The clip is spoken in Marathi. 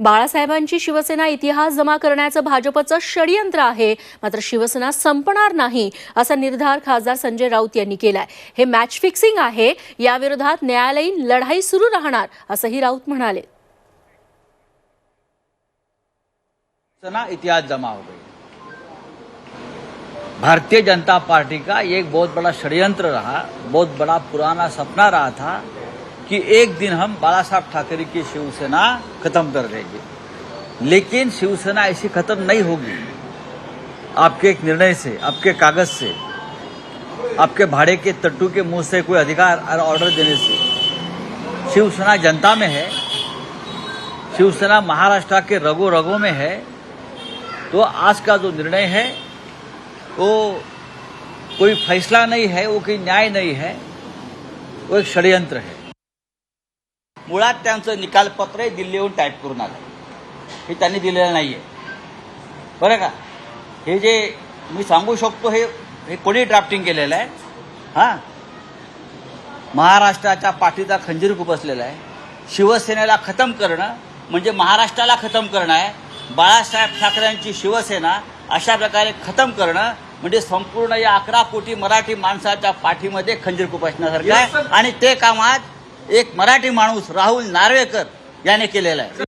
बाळासाहेबांची शिवसेना इतिहास जमा करण्याचं भाजपचं षडयंत्र आहे. मात्र शिवसेना संपणार नाही असा निर्धार खासदार संजय राऊत यांनी केलाय. हे मॅच फिक्सिंग आहे याविरोधात न्यायालयीन लढाई सुरू राहणार असंही राऊत म्हणाले. सना इतिहास जमा हो गई. भारतीय जनता पार्टी का एक बहुत बड़ा षड्यंत्र रहा बहुत बड़ा पुराना सपना रहा था कि एक दिन हम बाला साहब ठाकरे की शिवसेना खत्म कर देंगे। लेकिन शिवसेना ऐसी खत्म नहीं होगी। आपके एक निर्णय से, आपके कागज़ से, आपके भाड़े के तट्टू के मुँह से कोई अधिकार और ऑर्डर देने से। शिवसेना जनता में है। शिवसेना महाराष्ट्र के रगो रगों में है। तो आज का जो निर्णय है, वो कोई फैसला नहीं है, वो कोई न्याय नहीं है। वो एक षडयंत्र है। मुळात त्यांचं निकालपत्र हे दिल्लीहून टाईप करून आलं. हे त्यांनी दिलेलं नाही आहे बरं का? हे जे मी सांगू शकतो हे हे कोणी ड्राफ्टिंग केलेलं आहे? हां? महाराष्ट्राच्या पाठीचा खंजीर खुपसलेला आहे. शिवसेनेला खतम करणं म्हणजे महाराष्ट्राला खतम करणं आहे. बाळासाहेब ठाकरेंची शिवसेना अशा प्रकारे खतम करणं म्हणजे संपूर्ण या अकरा कोटी मराठी माणसाच्या पाठीमध्ये खंजीर खुपसण्यासारखं आहे. आणि ते काम आज एक मराठी माणूस राहुल नार्वेकर याने केलेला आहे.